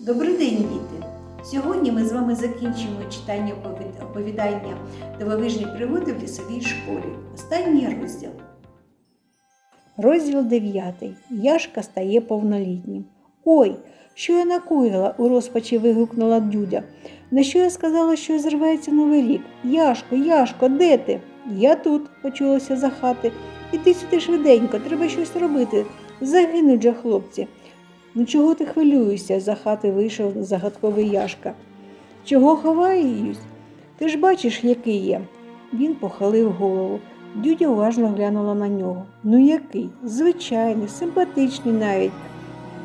Добрий день, діти! Сьогодні ми з вами закінчимо читання оповідання Дивовижні пригоди в лісовій школі. Останній розділ. Розділ 9. Яшка стає повнолітнім. Ой, що я накоїла? у розпачі вигукнула Дюдя. На що я сказала, що зривається новий рік? Яшко, Яшко, де ти? Я тут, почулося за хати. Іди сюди швиденько, треба щось робити. Загинуть же хлопці. Ну чого ти хвилюєшся? за хати вийшов загадковий Яшка. Чого ховаєш? Ти ж бачиш, який я. Він похилив голову. Дюдя уважно глянула на нього. Ну який? Звичайний, симпатичний навіть.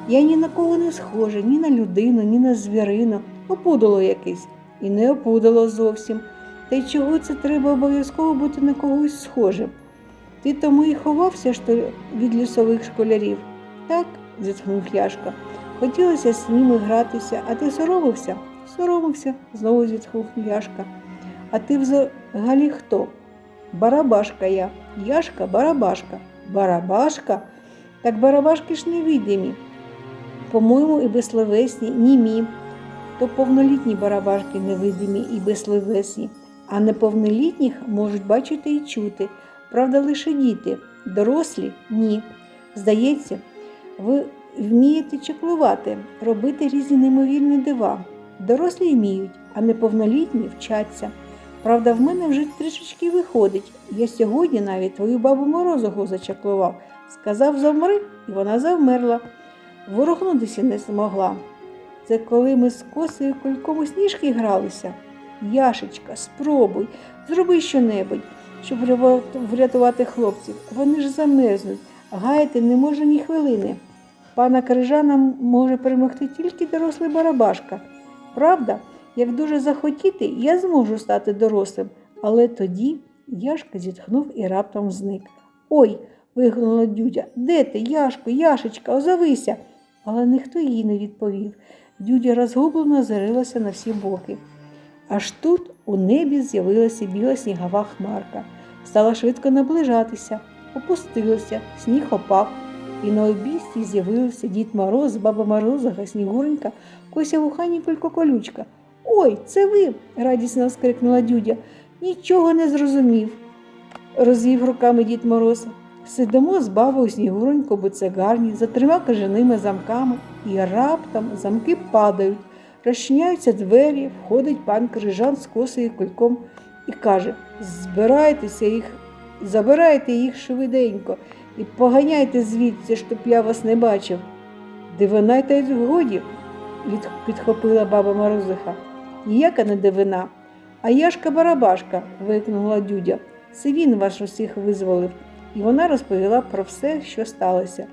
Я ні на кого не схожа, ні на людину, ні на звірину. Опудало якесь. І не опудало зовсім. Та й чого це треба обов'язково бути на когось схожим? Ти тому і ховався що від лісових школярів? Так, зітхнув Яшка. Хотілося з ними гратися, а ти соромився? Соромився, знову зітхнув Яшка. А ти взагалі хто? Барабашка я. Яшка барабашка. Барабашка? Так барабашки ж невидимі. По-моєму, і безсловесні, німі. То повнолітні барабашки невидимі і безсловесні, а неповнолітніх можуть бачити і чути. Правда, лише діти, дорослі ні. Здається, ви вмієте чеклувати, робити різні неймовірні дива. Дорослі вміють, а неповнолітні вчаться. Правда, в мене вже трішечки виходить. Я сьогодні навіть твою бабу морозогу зачаклував. Сказав завмри, і вона завмерла. Ворухнутися не змогла. Це коли ми з косою кульком у сніжки гралися. Яшечка, спробуй, зроби щонебудь, щоб врятувати хлопців. Вони ж замерзнуть, гаяти не може ні хвилини. Пана Крижана може перемогти тільки дорослий барабашка. Правда, як дуже захотіти, я зможу стати дорослим, але тоді Яшка зітхнув і раптом зник. Ой, вигукнула Дюдя, де ти, Яшко, Яшечка, озовися. Але ніхто їй не відповів. Дюдя розгублено зарилася на всі боки. Аж тут у небі з'явилася біла снігова хмарка. Стала швидко наближатися, опустилася, сніг опав, і на обійсті з'явився дід Мороз, баба Морозова, Снігуренька, Кося Вухані Колючка. Ой, це ви. радісно скрикнула Дюдя. Нічого не зрозумів, розвів руками дід Мороз. Сидимо з бабою Снігуронько, бо це гарні, за трьома кажаними замками, і раптом замки падають, розчиняються двері, входить пан Крижан з косою кульком і каже: Збирайтеся їх, забирайте їх швиденько і поганяйте звідси, щоб я вас не бачив. Дивина й та й згоді, підхопила баба Морозиха. Ніяка не дивина, а Яшка Барабашка, викнула Дюдя. Це він вас усіх визволив. І вона розповіла про все, що сталося.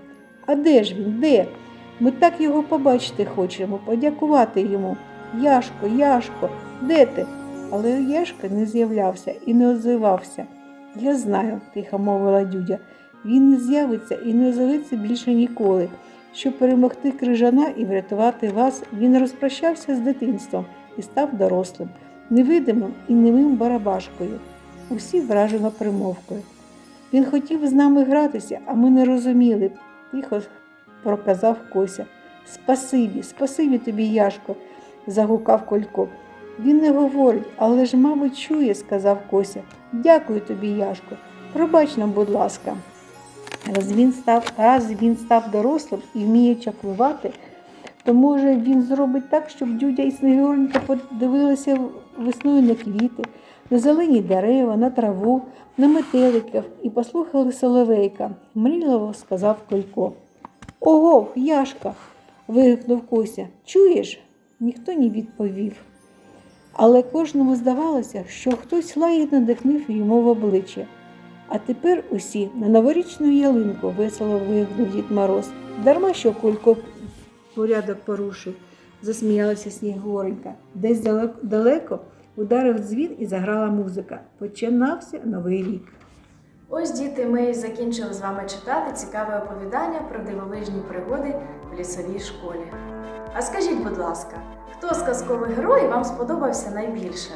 А де ж він? Де? Ми так його побачити хочемо, подякувати йому. Яшко, Яшко, де ти? Але Яшка не з'являвся і не озивався. Я знаю, тихо мовила Дюдя. Він не з'явиться і не озоветься більше ніколи. Щоб перемогти крижана і врятувати вас, він розпрощався з дитинством і став дорослим, невидимим і немим барабашкою. Усі вражено примовкою. Він хотів з нами гратися, а ми не розуміли, тихо проказав Кося. Спасибі, спасибі тобі, Яшко, загукав Колько. Він не говорить, але ж, мабуть, чує, сказав Кося. Дякую тобі, Яшко. Пробач нам, будь ласка. Раз він став, раз він став дорослим і вміє чаклувати, то може він зробить так, щоб Дюдя і Снегуренька подивилися весною на квіти, на зелені дерева, на траву, на метеликів і послухали соловейка, мрійливо сказав Колько. Ого, Яшка. вигукнув Кося. Чуєш? Ніхто не відповів. Але кожному здавалося, що хтось лагідно дихнув йому в обличчя. А тепер усі на новорічну ялинку весело вигукнув Дід Мороз. Дарма що Колько порядок порушив, засміялася Снігуренька. Десь далеко ударив дзвін і заграла музика. Починався новий рік. Ось діти, ми закінчили з вами читати цікаве оповідання про дивовижні пригоди в лісовій школі. А скажіть, будь ласка, хто з казкових героїв вам сподобався найбільше?